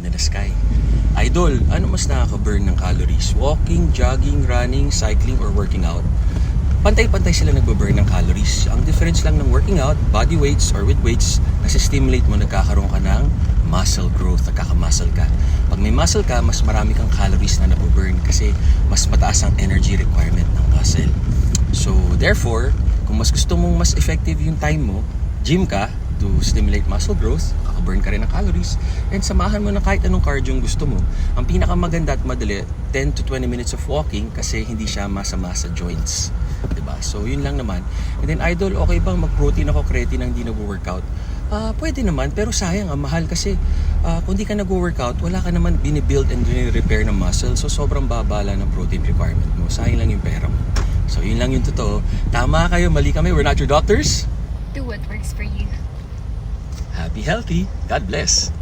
na sky. Idol, ano mas nakaka-burn ng calories? Walking, jogging, running, cycling, or working out? Pantay-pantay sila nagbo-burn ng calories. Ang difference lang ng working out, body weights or with weights, nasi-stimulate mo, nagkakaroon ka ng muscle growth, nagkaka-muscle ka. Pag may muscle ka, mas marami kang calories na naboburn kasi mas mataas ang energy requirement ng muscle. So, therefore, kung mas gusto mong mas effective yung time mo, gym ka to stimulate muscle growth, kakaburn ka rin ng calories, and samahan mo na kahit anong cardio yung gusto mo. Ang pinakamaganda at madali, 10 to 20 minutes of walking kasi hindi siya masama sa joints. ba? So, yun lang naman. And then, idol, okay bang mag-protein ako creatine nang hindi nag-workout? Ah, pwede naman, pero sayang, ang mahal kasi ah, kung di ka nag-workout, wala ka naman binibuild and repair ng muscle, so sobrang babala ng protein requirement mo. Sayang lang yung pera mo. So, yun lang yung totoo. Tama kayo, mali kami. We're not your doctors. Do what works for you. Happy healthy. God bless.